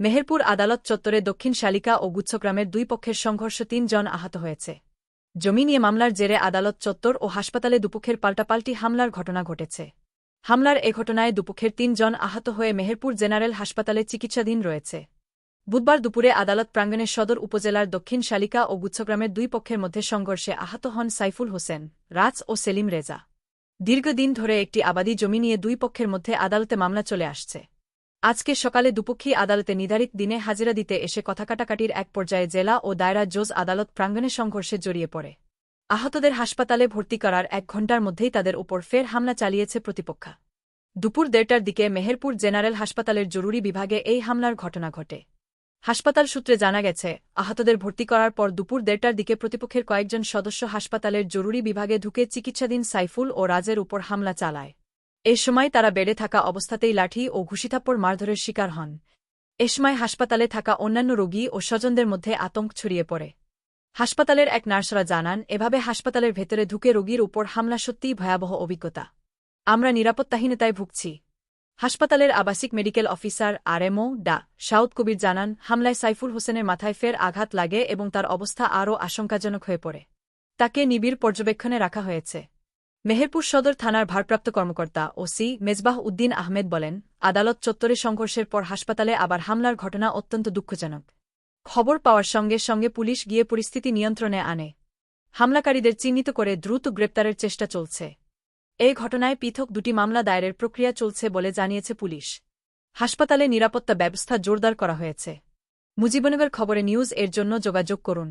মেহেরপুর আদালত চত্বরে দক্ষিণ শালিকা ও গুচ্ছগ্রামের দুই পক্ষের সংঘর্ষ তিন জন আহত হয়েছে। জমি নিয়ে মামলার জেরে আদালত চত্বর ও হাসপাতালে দুপক্ষের পাল্টাপাল্টি হামলার ঘটনা ঘটেছে। হামলার এ ঘটনায় দুপক্ষের তিন জন আহত হয়ে মেহেরপুর জেনারেল হাসপাতালে চিকিৎসাধীন রয়েছে। বুধবার দুপুরে আদালত প্রাঙ্গণের সদর উপজেলার দক্ষিণ শালিকা ও গুচ্ছগ্রামের দুই পক্ষের মধ্যে সংঘর্ষে আহত হন সাইফুল হোসেন, রাজ ও সেলিম রেজা। দীর্ঘদিন ধরে একটি আবাদী জমি নিয়ে দুই পক্ষের মধ্যে আদালতে মামলা চলে আসছে। আজকে সকালে দুপক্ষী আদালতে নির্ধারিত দিনে হাজিরা দিতে এসে কথাকাটাকাটির এক পর্যায়ে জেলা ও দায়রা জোজ আদালত প্রাঙ্গণে সংঘর্ষে জড়িয়ে পড়ে। আহতদের হাসপাতালে ভর্তি করার এক ঘণ্টার মধ্যেই তাদের উপর ফের হামলা চালিয়েছে প্রতিপক্ষা। দুপুর দেড়টার দিকে মেহেরপুর জেনারেল হাসপাতালের জরুরি বিভাগে এই হামলার ঘটনা ঘটে। হাসপাতাল সূত্রে জানা গেছে, আহতদের ভর্তি করার পর দুপুর দেড়টার দিকে প্রতিপক্ষের কয়েকজন সদস্য হাসপাতালের জরুরি বিভাগে ঢুকে চিকিৎসাধীন সাইফুল ও রাজের উপর হামলা চালায়। এ সময় তারা বেড়ে থাকা অবস্থাতেই লাঠি ও ঘুষিথাপ্পড় মারধরের শিকার হন। এ সময় হাসপাতালে থাকা অন্যান্য রোগী ও স্বজনদের মধ্যে আতঙ্ক ছড়িয়ে পড়ে। হাসপাতালের এক নার্সরা জানান, এভাবে হাসপাতালের ভেতরে ঢুকে রোগীর উপর হামলা সত্যিই ভয়াবহ অভিজ্ঞতা। আমরা নিরাপত্তাহীনতায় ভুগছি। হাসপাতালের আবাসিক মেডিকেল অফিসার আরএমও ডা. সাউদ কবির জানান, হামলায় সাইফুল হোসেনের মাথায় ফের আঘাত লাগে এবং তার অবস্থা আরও আশঙ্কাজনক হয়ে পড়ে। তাকে নিবিড় পর্যবেক্ষণে রাখা হয়েছে। মেহেরপুর সদর থানার ভারপ্রাপ্ত কর্মকর্তা ওসি মেজবাহ উদ্দিন আহমেদ বলেন, আদালত চত্বরে সংঘর্ষের পর হাসপাতালে আবার হামলার ঘটনা অত্যন্ত দুঃখজনক। খবর পাওয়ার সঙ্গে সঙ্গে পুলিশ গিয়ে পরিস্থিতি নিয়ন্ত্রণে আনে। হামলাকারীদের চিহ্নিত করে দ্রুত গ্রেপ্তারের চেষ্টা চলছে। এই ঘটনায় পৃথক দুটি মামলা দায়েরের প্রক্রিয়া চলছে বলে জানিয়েছে পুলিশ। হাসপাতালে নিরাপত্তা ব্যবস্থা জোরদার করা হয়েছে। মুজিবনগর খবরে নিউজ এর জন্য যোগাযোগ করুন।